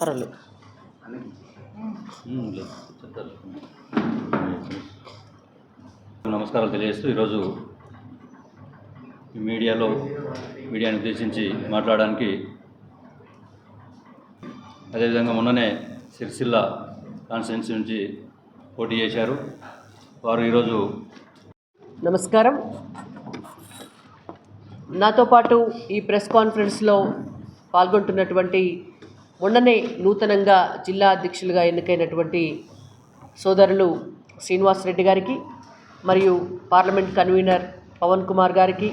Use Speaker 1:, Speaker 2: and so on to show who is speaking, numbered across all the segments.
Speaker 1: పర్వాలేదు
Speaker 2: నమస్కారాలు తెలియజేస్తూ ఈరోజు ఈ మీడియాలో మీడియాని ఉద్దేశించి మాట్లాడడానికి అదేవిధంగా మొన్ననే సిరిసిల్ల కాన్స్టిట్యున్సీ నుంచి పోటీ చేశారు. వారు ఈరోజు
Speaker 1: నమస్కారం. నాతో పాటు ఈ ప్రెస్ కాన్ఫరెన్స్లో పాల్గొంటున్నటువంటి మొన్ననే నూతనంగా జిల్లా అధ్యక్షులుగా ఎన్నికైనటువంటి సోదరులు శ్రీనివాసరెడ్డి గారికి మరియు పార్లమెంట్ కన్వీనర్ పవన్ కుమార్ గారికి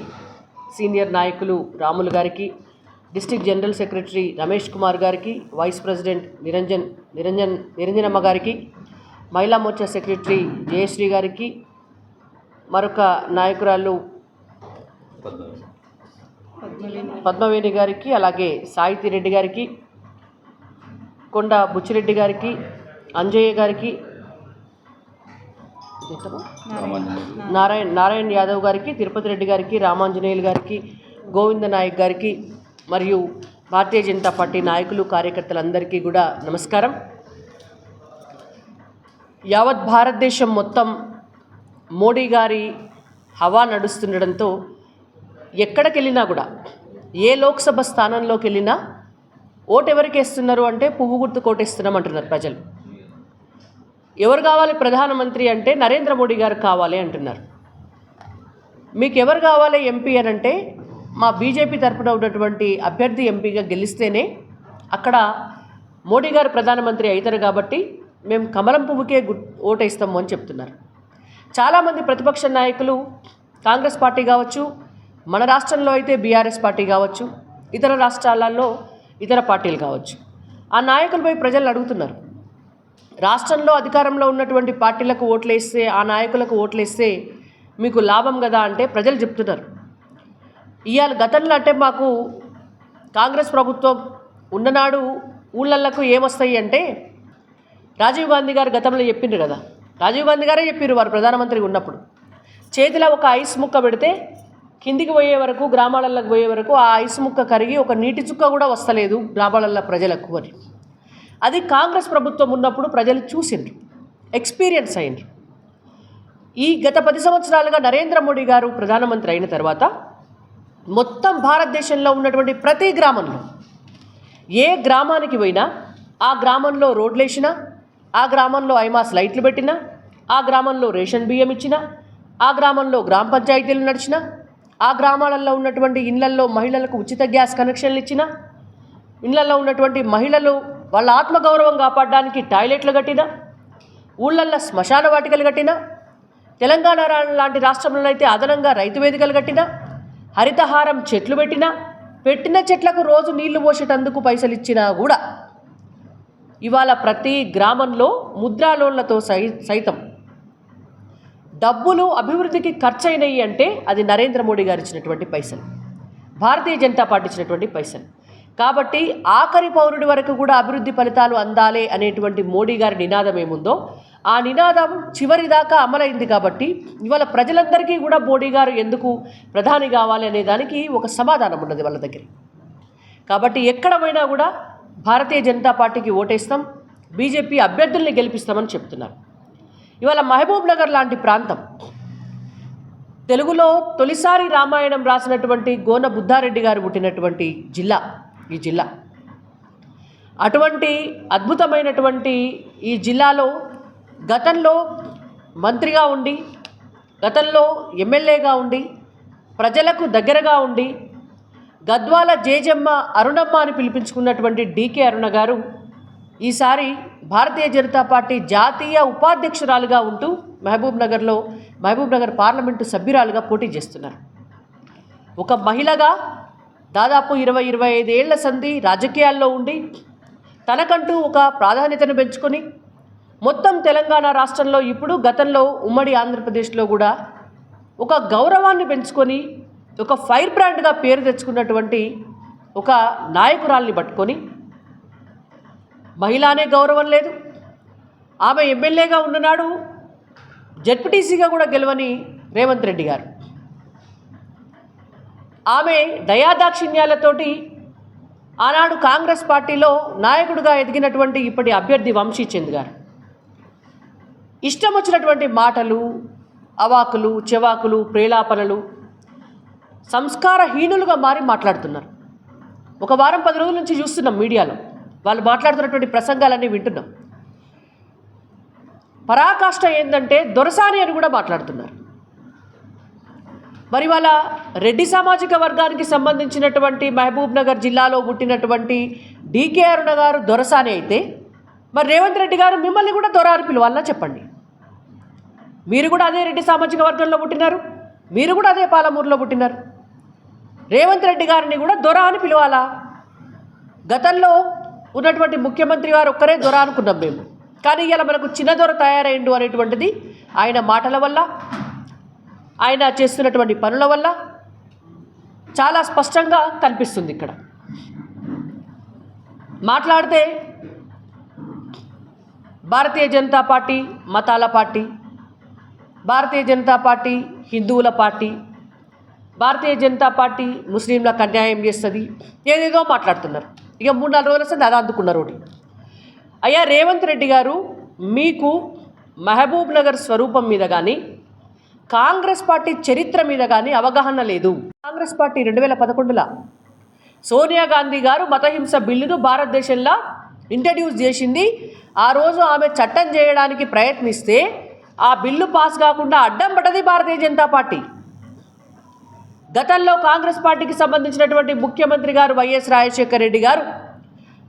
Speaker 1: సీనియర్ నాయకులు రాములు గారికి district general secretary Ramesh Kumar గారికి వైస్ ప్రెసిడెంట్ నిరంజన్ నిరంజన్ నిరంజనమ్మ గారికి మహిళా మోర్చా సెక్రటరీ జయశ్రీ గారికి మరొక నాయకురాలు పద్మవేణి. గారికి అలాగే సాహితీ రెడ్డి గారికి కొండ బుచ్చిరెడ్డి గారికి అంజయ్య గారికి నారాయణ నారాయణ యాదవ్ గారికి తిరుపతి రెడ్డి గారికి రామాంజనేయులు గారికి గోవింద నాయక్ గారికి మరియు భారతీయ జనతా పార్టీ నాయకులు కార్యకర్తలందరికీ కూడా నమస్కారం. యావత్ భారతదేశం మొత్తం మోడీ గారి హవా నడుస్తుండడంతో ఎక్కడికి వెళ్ళినా కూడా ఏ లోక్సభ స్థానంలోకి వెళ్ళినా ఓటు ఎవరికి వేస్తున్నారు అంటే పువ్వు గుర్తు కోటేస్తున్నాం అంటున్నారు ప్రజలు. ఎవరు కావాలి ప్రధానమంత్రి అంటే నరేంద్ర మోడీ గారు కావాలి అంటున్నారు. మీకు ఎవరు కావాలి ఎంపీ అని అంటే మా బీజేపీ తరపున ఉన్నటువంటి అభ్యర్థి ఎంపీగా గెలిస్తేనే అక్కడ మోడీ గారు ప్రధానమంత్రి అవుతారు కాబట్టి మేము కమలం పువ్వుకే గు ఓటేస్తాము అని చెప్తున్నారు. చాలామంది ప్రతిపక్ష నాయకులు కాంగ్రెస్ పార్టీ కావచ్చు మన రాష్ట్రంలో అయితే బీఆర్ఎస్ పార్టీ కావచ్చు ఇతర రాష్ట్రాలలో ఇతర పార్టీలు కావచ్చు. ఆ నాయకులపై ప్రజలు అడుగుతున్నారు. రాష్ట్రంలో అధికారంలో ఉన్నటువంటి పార్టీలకు ఓట్లేస్తే ఆ నాయకులకు ఓట్లేస్తే మీకు లాభం కదా అంటే ప్రజలు చెప్తున్నారు. ఇవాళ గతంలో అంటే మాకు కాంగ్రెస్ ప్రభుత్వం ఉన్ననాడు ఊళ్ళకు ఏమొస్తాయి అంటే రాజీవ్ గాంధీ గారు గతంలో చెప్పిండ్రు కదా. రాజీవ్ గాంధీ గారే చెప్పారు వారు ప్రధానమంత్రిగా ఉన్నప్పుడు. చేతిలో ఒక ఐస్ ముక్క పెడితే కిందికి పోయే వరకు గ్రామాలలోకి పోయే వరకు ఆ ఐస్ ముక్క కరిగి ఒక నీటి చుక్క కూడా వస్తలేదు గ్రామాలలో ప్రజలకు అని. అది కాంగ్రెస్ ప్రభుత్వం ఉన్నప్పుడు ప్రజలు చూసిండ్రు ఎక్స్పీరియన్స్ అయినరు ఈ గత పది సంవత్సరాలుగా నరేంద్ర మోడీ గారు ప్రధానమంత్రి అయిన తర్వాత మొత్తం భారతదేశంలో ఉన్నటువంటి ప్రతి గ్రామంలో ఏ గ్రామానికి పోయినా ఆ గ్రామంలో రోడ్లు వేసినా ఆ గ్రామంలో ఐమాస్ లైట్లు పెట్టినా ఆ గ్రామంలో రేషన్ బియ్యం ఇచ్చినా ఆ గ్రామంలో గ్రామ పంచాయతీలు నడిచినా ఆ గ్రామాలలో ఉన్నటువంటి ఇళ్ళల్లో మహిళలకు ఉచిత గ్యాస్ కనెక్షన్లు ఇచ్చిన ఇళ్ళలో ఉన్నటువంటి మహిళలు వాళ్ళ ఆత్మగౌరవం కాపాడడానికి టాయిలెట్లు కట్టిన ఊళ్ళల్లో శ్మశాన వాటికలు కట్టిన తెలంగాణ లాంటి రాష్ట్రంలో అయితే అదనంగా రైతు వేదికలు కట్టిన హరితహారం చెట్లు పెట్టినా పెట్టిన చెట్లకు రోజు నీళ్ళు పోసేటందుకు పైసలు ఇచ్చినా కూడా ఇవాళ ప్రతి గ్రామంలో ముద్రా లోన్లతో సై సైతం డబ్బులు అభివృద్ధికి ఖర్చు అయినాయి అంటే అది నరేంద్ర మోడీ గారు ఇచ్చినటువంటి పైసలు. భారతీయ జనతా పార్టీ ఇచ్చినటువంటి పైసలు. కాబట్టి ఆఖరి పౌరుడి వరకు కూడా అభివృద్ధి ఫలితాలు అందాలే అనేటువంటి మోడీ గారి నినాదం ఏముందో ఆ నినాదం చివరి దాకా అమలైంది కాబట్టి ఇవాళ ప్రజలందరికీ కూడా మోడీ గారు ఎందుకు ప్రధాని కావాలి అనే దానికి ఒక సమాధానం ఉన్నది వాళ్ళ దగ్గర. కాబట్టి ఎక్కడ పోయినా కూడా భారతీయ జనతా పార్టీకి ఓటేస్తాం బీజేపీ అభ్యర్థుల్ని గెలిపిస్తామని చెప్తున్నారు. ఇవాళ మహబూబ్ నగర్ లాంటి ప్రాంతం. తెలుగులో తొలిసారి రామాయణం రాసినటువంటి గోన బుద్ధారెడ్డి గారు పుట్టినటువంటి జిల్లా ఈ జిల్లా. అటువంటి అద్భుతమైనటువంటి ఈ జిల్లాలో గతంలో మంత్రిగా ఉండి గతంలో ఎమ్మెల్యేగా ఉండి ప్రజలకు దగ్గరగా ఉండి గద్వాల జేజమ్మ అరుణమ్మ అని పిలిపించుకున్నటువంటి డీకే అరుణ గారు ఈసారి భారతీయ జనతా పార్టీ జాతీయ ఉపాధ్యక్షురాలుగా ఉంటూ మహబూబ్ నగర్లో మహబూబ్ నగర్ పార్లమెంటు సభ్యురాలుగా పోటీ చేస్తున్నారు. ఒక మహిళగా దాదాపు ఇరవై ఇరవై ఐదేళ్ళ సంధి రాజకీయాల్లో ఉండి తనకంటూ ఒక ప్రాధాన్యతను పెంచుకొని మొత్తం తెలంగాణ రాష్ట్రంలో ఇప్పుడు గతంలో ఉమ్మడి ఆంధ్రప్రదేశ్లో కూడా ఒక గౌరవాన్ని పెంచుకొని ఒక ఫైర్ బ్రాండ్గా పేరు తెచ్చుకున్నటువంటి ఒక నాయకురాల్ని పట్టుకొని మహిళ గౌరవం లేదు. ఆమె ఎమ్మెల్యేగా ఉన్ననాడు జెడ్పీటీసీగా కూడా గెలవని రేవంత్ రెడ్డి గారు. ఆమె దయాదాక్షిణ్యాలతోటి ఆనాడు కాంగ్రెస్ పార్టీలో నాయకుడిగా ఎదిగినటువంటి ఇప్పటి అభ్యర్థి వంశీచంద్ గారు. ఇష్టం వచ్చినటువంటి మాటలు అవాకులు చెవాకులు ప్రేలాపనలు సంస్కారహీనులుగా మారి మాట్లాడుతున్నారు. ఒక వారం పది రోజుల నుంచి చూస్తున్నాం మీడియాలో. వాళ్ళు మాట్లాడుతున్నటువంటి ప్రసంగాలన్నీ వింటున్నాం. పరాకాష్ట ఏంటంటే దొరసాని అని కూడా మాట్లాడుతున్నారు. మరి వాళ్ళ రెడ్డి సామాజిక వర్గానికి సంబంధించినటువంటి మహబూబ్ నగర్ జిల్లాలో పుట్టినటువంటి డీకే అరుణ గారు దొరసాని అయితే మరి రేవంత్ రెడ్డి గారు మిమ్మల్ని కూడా దొర అని పిలవాలన్నా చెప్పండి. మీరు కూడా అదే రెడ్డి సామాజిక వర్గంలో పుట్టినారు మీరు కూడా అదే పాలమూరులో పుట్టినారు. రేవంత్ రెడ్డి గారిని కూడా దొర అని పిలవాలా? గతంలో ఉన్నటువంటి ముఖ్యమంత్రి గారు ఒక్కరే దొర అనుకున్నాం మేము. కానీ ఇలా మనకు చిన్న దొర తయారైండు అనేటువంటిది ఆయన మాటల వల్ల ఆయన చేస్తున్నటువంటి పనుల వల్ల చాలా స్పష్టంగా కనిపిస్తుంది ఇక్కడ. మాట్లాడితే భారతీయ జనతా పార్టీ మతాల పార్టీ భారతీయ జనతా పార్టీ హిందువుల పార్టీ భారతీయ జనతా పార్టీ ముస్లింలకు అన్యాయం చేస్తుంది ఏదేదో మాట్లాడుతున్నారు. ఇక మూడు నాలుగు రోజులు వస్తే దాదా అందుకున్నారు ఒకటి అయ్యా రేవంత్ రెడ్డి గారు మీకు మహబూబ్ నగర్ స్వరూపం మీద కానీ కాంగ్రెస్ పార్టీ చరిత్ర మీద కానీ అవగాహన లేదు. కాంగ్రెస్ పార్టీ రెండు వేల పదకొండులో సోనియా గాంధీ గారు మతహింస బిల్లును భారతదేశంలో ఇంట్రడ్యూస్ చేసింది. ఆ రోజు ఆమె చట్టం చేయడానికి ప్రయత్నిస్తే ఆ బిల్లు పాస్ కాకుండా అడ్డం పడ్డది భారతీయ జనతా పార్టీ. గతంలో కాంగ్రెస్ పార్టీకి సంబంధించినటువంటి ముఖ్యమంత్రి గారు వైఎస్ రాజశేఖర రెడ్డి గారు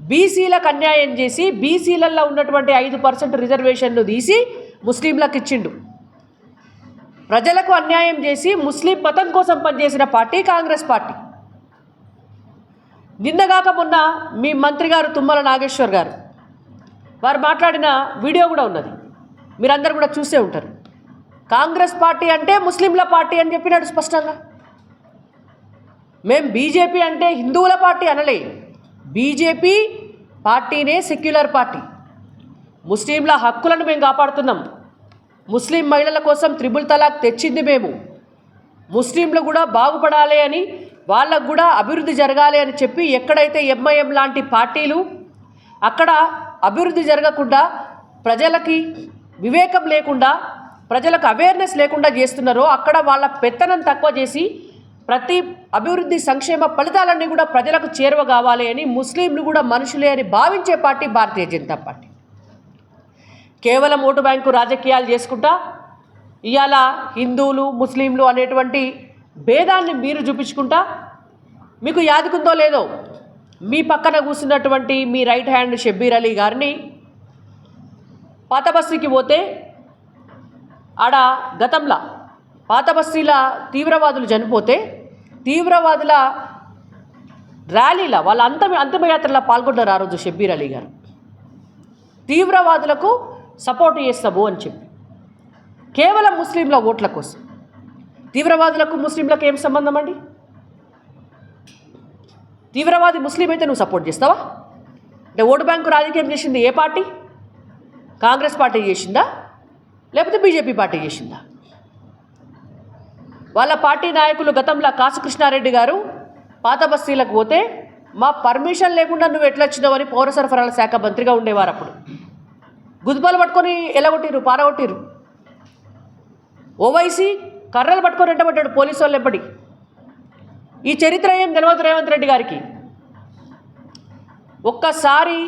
Speaker 1: బీసీలకు అన్యాయం చేసి బీసీలలో ఉన్నటువంటి ఐదు పర్సెంట్ రిజర్వేషన్లు తీసి ముస్లింలకు ఇచ్చిండు. ప్రజలకు అన్యాయం చేసి ముస్లిం మతం కోసం పనిచేసిన పార్టీ కాంగ్రెస్ పార్టీ. నిన్నగాక మొన్న మీ మంత్రి గారు తుమ్మల నాగేశ్వర్ గారు. వారు మాట్లాడిన వీడియో కూడా ఉన్నది. మీరందరూ కూడా చూసే ఉంటారు. కాంగ్రెస్ పార్టీ అంటే ముస్లింల పార్టీ అని చెప్పినాడు స్పష్టంగా. మేం బీజేపీ అంటే హిందువుల పార్టీ అనలే. బీజేపీ పార్టీనే సెక్యులర్ పార్టీ. ముస్లింల హక్కులను మేము కాపాడుతున్నాం. ముస్లిం మహిళల కోసం త్రిబుల్ తలాక్ తెచ్చింది మేము. ముస్లింలు కూడా బాగుపడాలి అని వాళ్ళకు కూడా అభివృద్ధి జరగాలి అని చెప్పి ఎక్కడైతే ఎంఐఎం లాంటి పార్టీలు అక్కడ అభివృద్ధి జరగకుండా ప్రజలకి వివేకం లేకుండా ప్రజలకు అవేర్నెస్ లేకుండా చేస్తున్నారో అక్కడ వాళ్ళ పెత్తనం తక్కువ చేసి ప్రతి అభివృద్ధి సంక్షేమ ఫలితాలన్నీ కూడా ప్రజలకు చేరువ కావాలి అని ముస్లింలు కూడా మనుషులే అని భావించే పార్టీ భారతీయ జనతా పార్టీ. కేవలం ఓటు బ్యాంకు రాజకీయాలు చేసుకుంటా ఇవాళ హిందువులు ముస్లింలు అనేటువంటి భేదాన్ని మీరు చూపించుకుంటా మీకు యాదుకుందో లేదో మీ పక్కన కూర్చున్నటువంటి మీ రైట్ హ్యాండ్ షబ్బీర్ అలీ గారిని పాతబసీకి పోతే ఆడ గతంలో పాత బస్తీల తీవ్రవాదులు చనిపోతే తీవ్రవాదుల ర్యాలీల వాళ్ళ అంతమ అంతిమయాత్రలో పాల్గొన్నారు ఆ రోజు షబ్బీర్ అలీ గారు. తీవ్రవాదులకు సపోర్ట్ చేస్తాము అని చెప్పి. కేవలం ముస్లింల ఓట్ల కోసం. తీవ్రవాదులకు ముస్లింలకు ఏం సంబంధం అండి? తీవ్రవాది ముస్లిం అయితే నువ్వు సపోర్ట్ చేస్తావా? అంటే ఓటు బ్యాంకు రాజకీయం చేసింది ఏ పార్టీ? కాంగ్రెస్ పార్టీ చేసిందా? లేకపోతే బీజేపీ పార్టీ చేసిందా? వాళ్ళ పార్టీ నాయకులు గతంలో కాసుకృష్ణారెడ్డి గారు పాత బస్తీలకు పోతే మా పర్మిషన్ లేకుండా నువ్వు ఎట్లా వచ్చినావని పౌర సరఫరాల శాఖ మంత్రిగా ఉండేవారు అప్పుడు. గుద్బాలు పట్టుకొని ఎలగొట్టిరు పారగొట్టిరు ఓవైసీ కర్రలు పట్టుకొని ఎంటబడ్డాడు పోలీసు వాళ్ళు ఎప్పటి ఈ చరిత్ర ఏం తెలియదు రేవంత్ రెడ్డి గారికి. ఒక్కసారి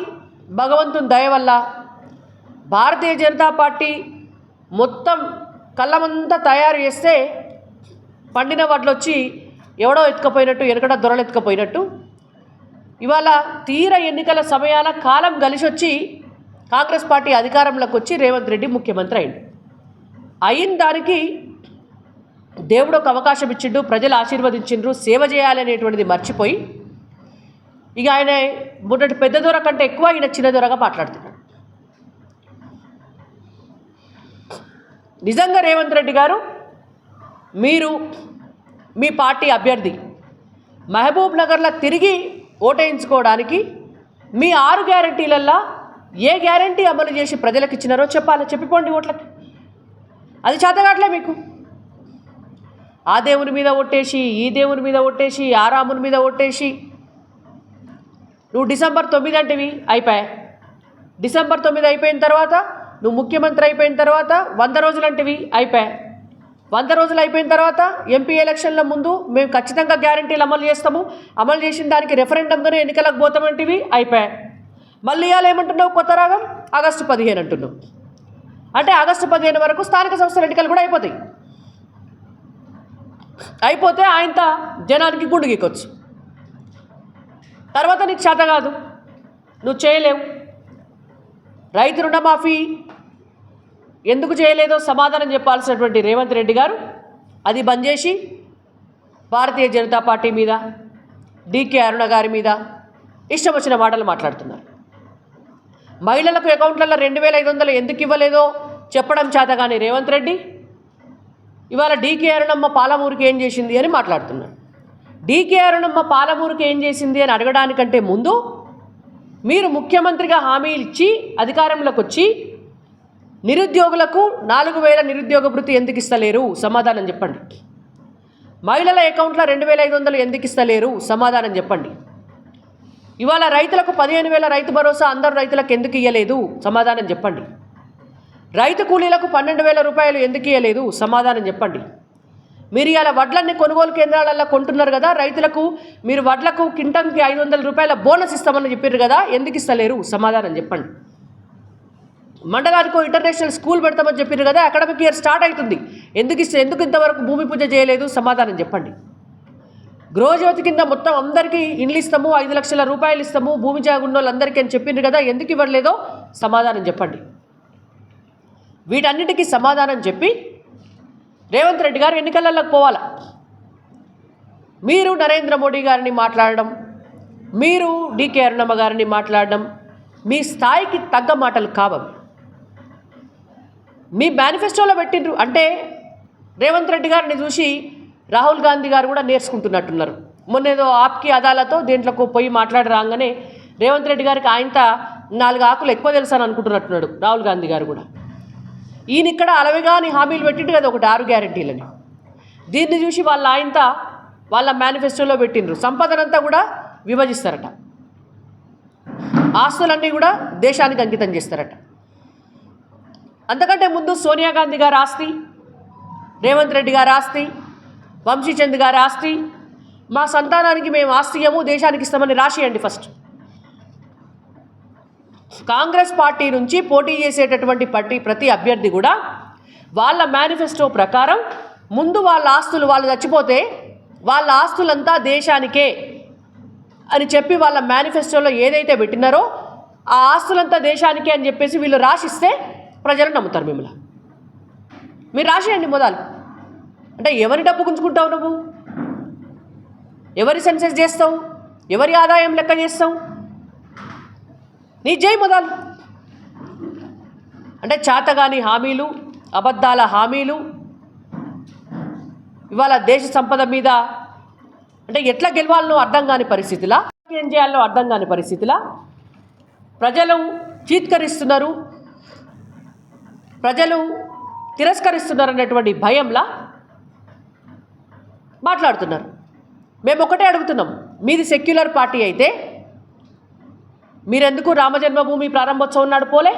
Speaker 1: భగవంతుని దయ వల్ల భారతీయ జనతా పార్టీ మొత్తం కళ్ళమంతా తయారు చేస్తే పండిన వాటిలో వచ్చి ఎవడో ఎత్తుకపోయినట్టు వెనకడ దొరలు ఎత్తుకపోయినట్టు. ఇవాళ తీర ఎన్నికల సమయాల కాలం కలిసి వచ్చి కాంగ్రెస్ పార్టీ అధికారంలోకి వచ్చి రేవంత్ రెడ్డి ముఖ్యమంత్రి అయింది అయిన దానికి దేవుడు ఒక అవకాశం ఇచ్చిండు ప్రజలు ఆశీర్వదించిండ్రు సేవ చేయాలనేటువంటిది మర్చిపోయి ఇక ఆయన మొన్నటి పెద్ద దొర కంటే ఎక్కువ ఈయన చిన్న దొరగా మాట్లాడుతున్నాడు. నిజంగా రేవంత్ రెడ్డి గారు మీరు మీ పార్టీ అభ్యర్థి మహబూబ్ నగర్లో తిరిగి ఓటేయించుకోవడానికి మీ ఆరు గ్యారంటీలల్లో ఏ గ్యారంటీ అమలు చేసి ప్రజలకు ఇచ్చినారో చెప్పాలి. చెప్పిపోండి ఓట్లకి. అది చేతగాట్లే మీకు. ఆ దేవుని మీద ఒట్టేసి ఈ దేవుని మీద ఒట్టేసి ఆ రాముని మీద ఒట్టేసి నువ్వు డిసెంబర్ తొమ్మిది అంటేవి అయిపోయా. డిసెంబర్ తొమ్మిది అయిపోయిన తర్వాత నువ్వు ముఖ్యమంత్రి అయిపోయిన తర్వాత వంద రోజులు అయిపోయాయి అయిపోయా. వంద రోజులు అయిపోయిన తర్వాత ఎంపీ ఎలక్షన్ల ముందు మేము ఖచ్చితంగా గ్యారంటీలు అమలు చేస్తాము. అమలు చేసిన దానికి రెఫరెండంతోనే ఎన్నికలకు పోతామంటివి అయిపోయాయి. మళ్ళీ ఇవాళ ఏమంటున్నావు కొత్త రాగం? ఆగస్టు పదిహేను అంటున్నావు. అంటే ఆగస్టు పదిహేను వరకు స్థానిక సంస్థల ఎన్నికలు కూడా అయిపోతాయి. అయిపోతే ఆయనతో జనానికి గుండు గీకొచ్చు. తర్వాత నీకు చేత కాదు. నువ్వు చేయలేవు. రైతు రుణమాఫీ ఎందుకు చేయలేదో సమాధానం చెప్పాల్సినటువంటి రేవంత్ రెడ్డి గారు? అది బంద్ చేసి భారతీయ జనతా పార్టీ మీద డీకే అరుణ గారి మీద ఇష్టం వచ్చిన మాటలు మాట్లాడుతున్నారు. మహిళలకు అకౌంట్లలో రెండు వేల ఐదు వందలు ఎందుకు ఇవ్వలేదో చెప్పడం చేత కానీ రేవంత్ రెడ్డి ఇవాళ డీకే అరుణమ్మ పాలమూరుకి ఏం చేసింది అని మాట్లాడుతున్నాడు డీకే అరుణమ్మ పాలమూరుకి ఏం చేసింది అని అడగడానికంటే ముందు మీరు ముఖ్యమంత్రిగా హామీ ఇచ్చి అధికారంలోకి వచ్చి నిరుద్యోగులకు నాలుగు వేల నిరుద్యోగ వృత్తి ఎందుకు ఇస్తలేరు? సమాధానం చెప్పండి. మహిళల అకౌంట్లో రెండు వేల ఐదు వందలు ఎందుకు ఇస్తలేరు? సమాధానం చెప్పండి. ఇవాళ రైతులకు పదిహేను వేల రైతు భరోసా అందరు రైతులకు ఎందుకు ఇవ్వలేదు సమాధానం చెప్పండి. రైతు కూలీలకు పన్నెండు వేల రూపాయలు ఎందుకు ఇవ్వలేదు సమాధానం చెప్పండి. మీరు ఇలా వడ్లన్నీ కొనుగోలు కేంద్రాలలో కొంటున్నారు కదా రైతులకు మీరు వడ్లకు కింటంకి ఐదు వందల రూపాయల బోనస్ ఇస్తామని చెప్పారు కదా ఎందుకు ఇస్తలేరు? సమాధానం చెప్పండి. మండలానికి ఇంటర్నేషనల్ స్కూల్ పెడతామని చెప్పారు కదా అకాడమిక్ ఇయర్ స్టార్ట్ అవుతుంది ఎందుకు ఇస్తే ఎందుకు ఇంతవరకు భూమి పూజ చేయలేదు? సమాధానం చెప్పండి. గృహజ్యోతి కింద మొత్తం అందరికీ ఇండ్లు ఇస్తాము ఐదు లక్షల రూపాయలు ఇస్తాము భూమి జాగున్న వాళ్ళందరికీ అని చెప్పిండ్రు కదా ఎందుకు ఇవ్వలేదో సమాధానం చెప్పండి. వీటన్నిటికీ సమాధానం చెప్పి రేవంత్ రెడ్డి గారు ఎన్నికలలోకి పోవాలా? మీరు నరేంద్ర మోడీ గారిని మాట్లాడడం మీరు డికే అరుణమ్మ గారిని మాట్లాడడం మీ స్థాయికి తగ్గ మాటలు కావవి. మీ మేనిఫెస్టోలో పెట్టిండ్రు. అంటే రేవంత్ రెడ్డి గారిని చూసి రాహుల్ గాంధీ గారు కూడా నేర్చుకుంటున్నట్టున్నారు. మొన్న ఏదో ఆప్కి అదాలతో దేంట్లోకి పోయి మాట్లాడి రాగానే రేవంత్ రెడ్డి గారికి ఆయనత నాలుగు ఆకులు ఎక్కువ తెలుసు అనుకుంటున్నట్టున్నాడు రాహుల్ గాంధీ గారు కూడా. ఈయన ఇక్కడ అలవిగాని హామీలు పెట్టిండు కదా ఒకటి ఆరు గ్యారంటీలని. దీన్ని చూసి వాళ్ళ ఆయనత వాళ్ళ మేనిఫెస్టోలో పెట్టిండ్రు. సంపదనంతా కూడా విభజిస్తారట. ఆస్తులన్నీ కూడా దేశానికి అంకితం చేస్తారట. అంతకంటే ముందు సోనియా గాంధీ గారు ఆస్తి రేవంత్ రెడ్డి గారు ఆస్తి వంశీచంద్ గారు ఆస్తి. మా సంతానానికి మేము ఆస్తి ఇవ్వము దేశానికి ఇస్తామని రాసియండి ఫస్ట్. కాంగ్రెస్ పార్టీ నుంచి పోటీ చేసేటటువంటి పార్టీ ప్రతి అభ్యర్థి కూడా వాళ్ళ మేనిఫెస్టో ప్రకారం ముందు వాళ్ళ ఆస్తులు వాళ్ళు చచ్చిపోతే వాళ్ళ ఆస్తులంతా దేశానికే అని చెప్పి వాళ్ళ మేనిఫెస్టోలో ఏదైతే పెట్టినారో ఆ ఆస్తులంతా దేశానికే అని చెప్పేసి వీళ్ళు రాసిస్తే ప్రజలు నమ్ముతారు మిమ్మల్ని. మీరు రాసేయండి మొదలు. అంటే ఎవరి డబ్బు గుంజుకుంటావు నువ్వు? ఎవరి సెన్సెస్ చేస్తావు? ఎవరి ఆదాయం లెక్క చేస్తావు? నీ జై మొదలు. అంటే చాతగాని హామీలు అబద్ధాల హామీలు ఇవాళ దేశ సంపద మీద అంటే ఎట్లా గెలవాలనో అర్థం కాని పరిస్థితిలా ఏం చేయాలో అర్థం కాని పరిస్థితిలా ప్రజలు చీత్కరిస్తున్నారు. ప్రజలు తిరస్కరిస్తున్నారు అన్నటువంటి భయంలా మాట్లాడుతున్నారు. మేము ఒకటే అడుగుతున్నాం మీది సెక్యులర్ పార్టీ అయితే మీరెందుకు రామజన్మభూమి ప్రారంభోత్సవం నాడు పోలే?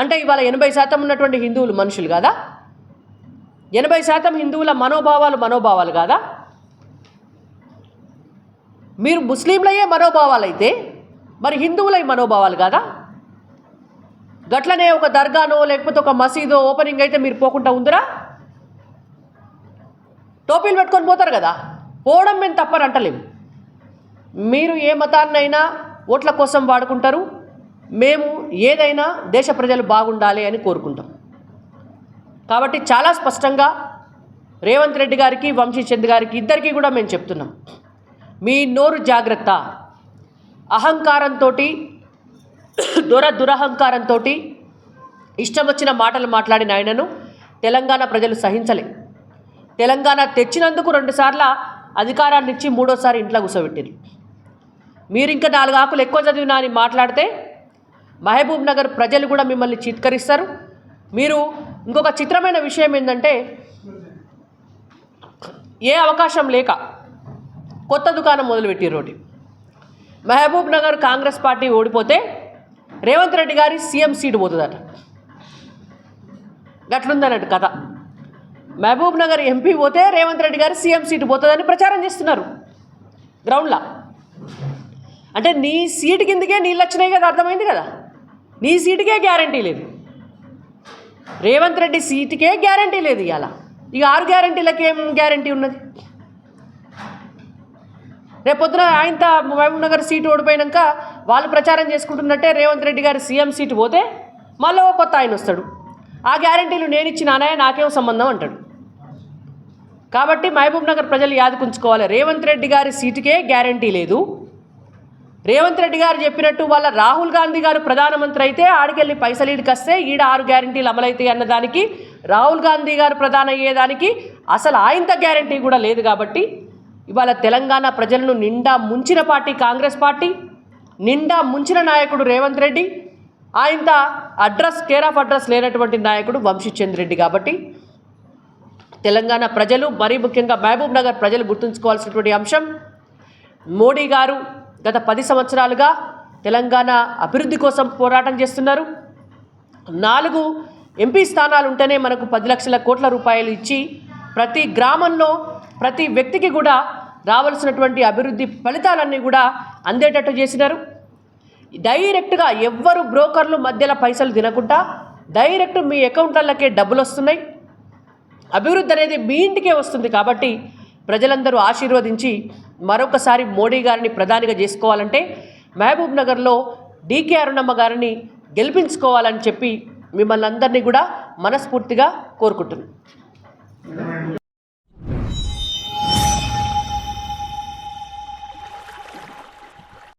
Speaker 1: అంటే ఇవాళ ఎనభై శాతం ఉన్నటువంటి హిందువులు మనుషులు కాదా? ఎనభై శాతం హిందువుల మనోభావాలు మనోభావాలు కాదా? మీరు ముస్లింలయ్యే మనోభావాలు అయితే మరి హిందువులై మనోభావాలు కాదా? గట్లనే ఒక దర్గానో లేకపోతే ఒక మసీదో ఓపెనింగ్ అయితే మీరు పోకుండా ఉందిరా? టోపీలు పెట్టుకొని పోతారు కదా? పోవడం మేము తప్పని అంటలేము. మీరు ఏ మతాన్నైనా ఓట్ల కోసం వాడుకుంటారు. మేము ఏదైనా దేశ ప్రజలు బాగుండాలి అని కోరుకుంటాం. కాబట్టి చాలా స్పష్టంగా రేవంత్ రెడ్డి గారికి వంశీ చంద్ గారికి ఇద్దరికీ కూడా మేము చెప్తున్నాం. మీ నోరు జాగ్రత్త. అహంకారంతో దుర దురహంకారంతో ఇష్టం వచ్చిన మాటలు మాట్లాడిన ఆయనను తెలంగాణ ప్రజలు సహించలే. తెలంగాణ తెచ్చినందుకు రెండుసార్ల అధికారాన్ని ఇచ్చి మూడోసారి ఇంట్లో కూర్చోబెట్టింది మీరు ఇంకా నాలుగు ఆకులు ఎక్కువ చదివినా అని మాట్లాడితే మహబూబ్ నగర్ ప్రజలు కూడా మిమ్మల్ని చిత్కరిస్తారు. మీరు ఇంకొక చిత్రమైన విషయం ఏంటంటే ఏ అవకాశం లేక కొత్త దుకాణం మొదలుపెట్టిరు ఒకటి. మహబూబ్ నగర్ కాంగ్రెస్ పార్టీ ఓడిపోతే రేవంత్ రెడ్డి గారి సీఎం సీటు పోతుందట. గట్లుందన్నట్టు కథ. మహబూబ్ నగర్ ఎంపీ పోతే రేవంత్ రెడ్డి గారి సీఎం సీటు పోతుందని ప్రచారం చేస్తున్నారు. గ్రౌండ్లో. అంటే నీ సీటు కిందకే నీళ్ళు వచ్చినాయి కదా అర్థమైంది కదా? నీ సీటుకే గ్యారంటీ లేదు. రేవంత్ రెడ్డి సీటుకే గ్యారంటీ లేదు ఇవాళ ఇక ఆరు గ్యారంటీలకేం ఏం గ్యారంటీ ఉన్నది? రేపొద్దున ఆయన మహబూబ్ నగర్ సీటు ఓడిపోయాక వాళ్ళు ప్రచారం చేసుకుంటున్నట్టే రేవంత్ రెడ్డి గారి సీఎం సీటు పోతే మళ్ళీ ఓ కొత్త ఆయన వస్తాడు. ఆ గ్యారంటీలు నేను ఇచ్చినానే నాకేం సంబంధం అంటాడు. కాబట్టి మహబూబ్ నగర్ ప్రజలు యాదుకుంచుకోవాలి రేవంత్ రెడ్డి గారి సీటుకే గ్యారంటీ లేదు. రేవంత్ రెడ్డి గారు చెప్పినట్టు వాళ్ళ రాహుల్ గాంధీ గారు ప్రధానమంత్రి అయితే ఆడికెళ్ళి పైసలు ఈడికి వస్తే ఈడ ఆరు గ్యారంటీలు అమలవుతాయి అన్నదానికి రాహుల్ గాంధీ గారు ప్రధాన అయ్యేదానికి అసలు ఆయంత గ్యారంటీ కూడా లేదు కాబట్టి ఇవాళ తెలంగాణ ప్రజలను నిండా ముంచిన పార్టీ కాంగ్రెస్ పార్టీ నిండా ముంచిన నాయకుడు రేవంత్ రెడ్డి ఆయంత అడ్రస్ కేర్ ఆఫ్ అడ్రస్ లేనటువంటి నాయకుడు వంశీచంద్ రెడ్డి కాబట్టి తెలంగాణ ప్రజలు మరీ ముఖ్యంగా మహబూబ్ నగర్ ప్రజలు గుర్తుంచుకోవాల్సినటువంటి అంశం మోడీ గారు గత పది సంవత్సరాలుగా తెలంగాణ అభివృద్ధి కోసం పోరాటం చేస్తున్నారు. నాలుగు ఎంపీ స్థానాలు ఉంటేనే మనకు పది లక్షల కోట్ల రూపాయలు ఇచ్చి ప్రతి గ్రామంలో ప్రతి వ్యక్తికి కూడా రావాల్సినటువంటి అభివృద్ధి ఫలితాలన్నీ కూడా అందేటట్టు చేసినారు. డైరెక్ట్గా ఎవ్వరు బ్రోకర్లు మధ్యలో పైసలు తినకుండా డైరెక్ట్ మీ అకౌంట్లకే డబ్బులు వస్తున్నాయి. అభివృద్ధి అనేది మీ ఇంటికే వస్తుంది కాబట్టి ప్రజలందరూ ఆశీర్వదించి మరొకసారి మోడీ గారిని ప్రధానిగా చేసుకోవాలంటే మహబూబ్ నగర్లో డీకే అరుణమ్మ గారిని గెలిపించుకోవాలని చెప్పి మిమ్మల్ని అందరినీ కూడా మనస్ఫూర్తిగా కోరుకుంటున్నాను